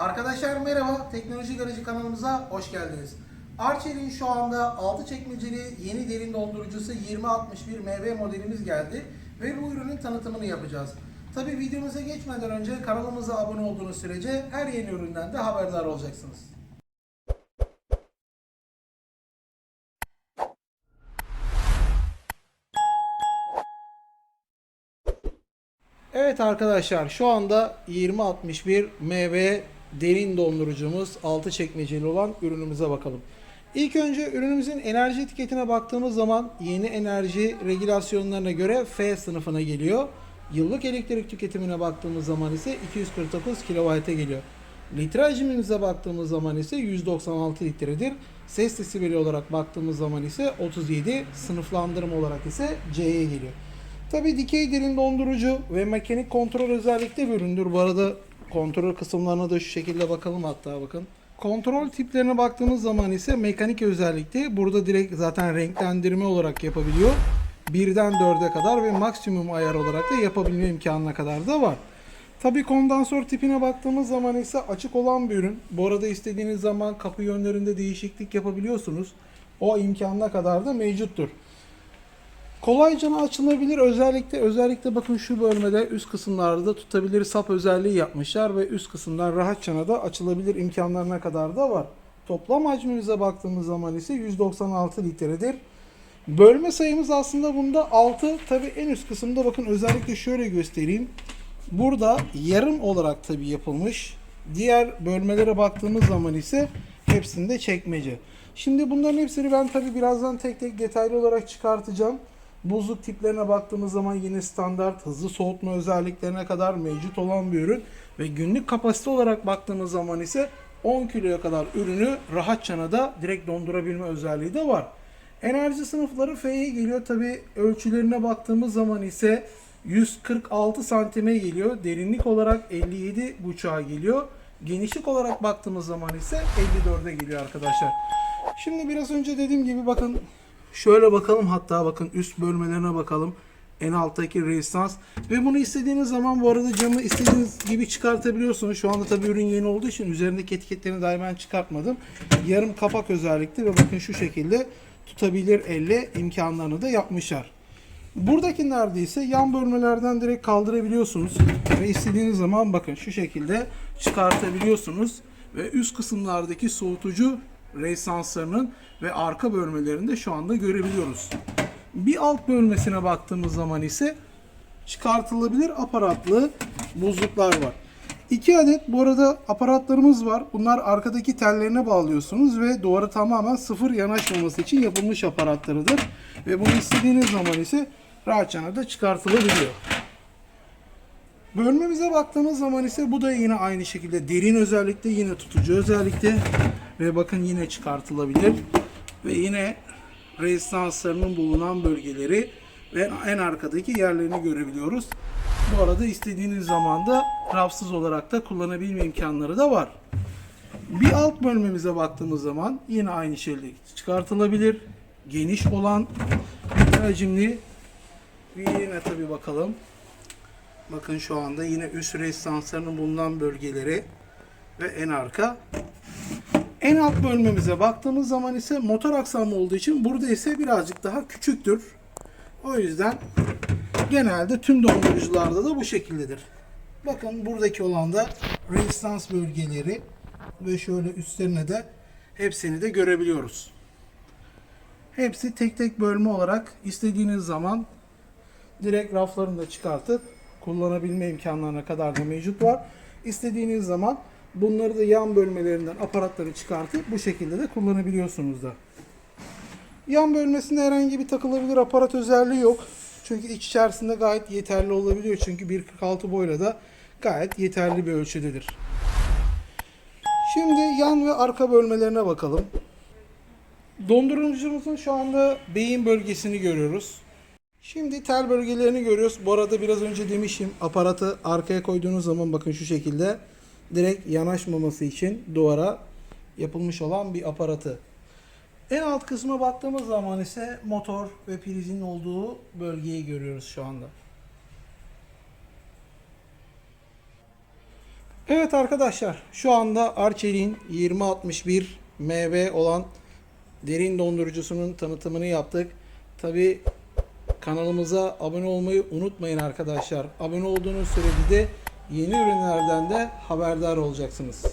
Arkadaşlar merhaba, Teknoloji Garajı kanalımıza hoş geldiniz. Arçelik'in şu anda 6 çekmeceli yeni derin dondurucusu 2061 MV modelimiz geldi ve bu ürünün tanıtımını yapacağız. Tabi videomuza geçmeden önce kanalımıza abone olduğunuz sürece her yeni üründen de haberdar olacaksınız. Evet arkadaşlar şu anda 2061 MV derin dondurucumuz 6 çekmeceli olan ürünümüze bakalım. İlk önce ürünümüzün enerji etiketine baktığımız zaman yeni enerji regülasyonlarına göre F sınıfına geliyor. Yıllık elektrik tüketimine baktığımız zaman ise 249 kW'e geliyor. Litre hacmimize baktığımız zaman ise 196 litredir. Ses desibeli olarak baktığımız zaman ise 37, sınıflandırma olarak ise C'ye geliyor. Tabii dikey derin dondurucu ve mekanik kontrol özellikle bir üründür. Bu arada kontrol kısımlarına da şu şekilde bakalım hatta bakın. Kontrol tiplerine baktığımız zaman ise mekanik özellikle burada direkt zaten renklendirme olarak yapabiliyor. Birden 4'e kadar ve maksimum ayar olarak da yapabilme imkanına kadar da var. Tabii kondansör tipine baktığımız zaman ise açık olan bir ürün. Bu arada istediğiniz zaman kapı yönlerinde değişiklik yapabiliyorsunuz. O imkanına kadar da mevcuttur. Kolayca açılabilir. Özellikle özellikle bakın şu bölmede üst kısımlarda tutabilir sap özelliği yapmışlar ve üst kısımlar rahatça da açılabilir imkanlarına kadar da var. Toplam hacmimize baktığımız zaman ise 196 litredir. Bölme sayımız aslında bunda 6. Tabi en üst kısımda bakın özellikle şöyle göstereyim. Burada yarım olarak tabi yapılmış. Diğer bölmelere baktığımız zaman ise hepsinde çekmece. Şimdi bunların hepsini ben tabi birazdan tek tek detaylı olarak çıkartacağım. Buzluk tiplerine baktığımız zaman yine standart hızlı soğutma özelliklerine kadar mevcut olan bir ürün ve günlük kapasite olarak baktığımız zaman ise 10 kiloya kadar ürünü rahatça da direkt dondurabilme özelliği de var. Enerji sınıfları F'ye geliyor. Tabi ölçülerine baktığımız zaman ise 146 santime geliyor. Derinlik olarak 57 buçuğa geliyor. Genişlik olarak baktığımız zaman ise 54'e geliyor arkadaşlar. Şimdi biraz önce dediğim gibi bakın Şöyle bakalım hatta bakın üst bölmelerine bakalım. En alttaki rezistans. Ve bunu istediğiniz zaman bu arada camı istediğiniz gibi çıkartabiliyorsunuz. Şu anda tabii ürün yeni olduğu için üzerindeki etiketlerini dahi çıkartmadım. Yarım kapak özellikle ve bakın şu şekilde tutabilir elle imkanlarını da yapmışlar. Buradakilerde ise yan bölmelerden direkt kaldırabiliyorsunuz. Ve istediğiniz zaman bakın şu şekilde çıkartabiliyorsunuz. Ve üst kısımlardaki soğutucu rezistanslarının ve arka bölmelerinde şu anda görebiliyoruz. Bir alt bölmesine baktığımız zaman ise çıkartılabilir aparatlı buzluklar var. İki adet bu arada aparatlarımız var. Bunlar arkadaki tellerine bağlıyorsunuz ve duvara tamamen sıfır yanaşmaması için yapılmış aparatlarıdır. Ve bunu istediğiniz zaman ise rahatça da çıkartılabiliyor. Bölmemize baktığımız zaman ise bu da yine aynı şekilde derin özellikle yine tutucu özellikle ve bakın yine çıkartılabilir ve yine rezistanslarının bulunan bölgeleri ve en arkadaki yerlerini görebiliyoruz. Bu arada istediğiniz zaman da rafsız olarak da kullanabilme imkanları da var. Bir alt bölmemize baktığımız zaman yine aynı şekilde çıkartılabilir. Geniş olan hacimli bir yine tabi bakalım. Bakın şu anda yine üst rezistanslarının bulunan bölgeleri ve en arka. En alt bölmemize baktığımız zaman ise motor aksamı olduğu için burada ise birazcık daha küçüktür. O yüzden genelde tüm dondurucularda da bu şekildedir. Bakın buradaki olan da rezistans bölgeleri ve şöyle üstlerine de hepsini de görebiliyoruz. Hepsi tek tek bölme olarak istediğiniz zaman direkt raflarını da çıkartıp kullanabilme imkanlarına kadar da mevcut var. İstediğiniz zaman bunları da yan bölmelerinden aparatları çıkartıp bu şekilde de kullanabiliyorsunuz da. Yan bölmesinde herhangi bir takılabilir aparat özelliği yok. Çünkü iç içerisinde gayet yeterli olabiliyor. Çünkü 1.46 boyla da gayet yeterli bir ölçüdedir. Şimdi yan ve arka bölmelerine bakalım. Dondurucumuzun şu anda beyin bölgesini görüyoruz. Şimdi tel bölgelerini görüyoruz. Bu arada biraz önce demişim aparatı arkaya koyduğunuz zaman bakın şu şekilde direkt yanaşmaması için duvara yapılmış olan bir aparatı. En alt kısma baktığımız zaman ise motor ve prizin olduğu bölgeyi görüyoruz şu anda. Evet arkadaşlar şu anda Arçelik'in 2061 MB olan derin dondurucusunun tanıtımını yaptık. Tabi kanalımıza abone olmayı unutmayın arkadaşlar. Abone olduğunuz sürede de yeni ürünlerden de haberdar olacaksınız.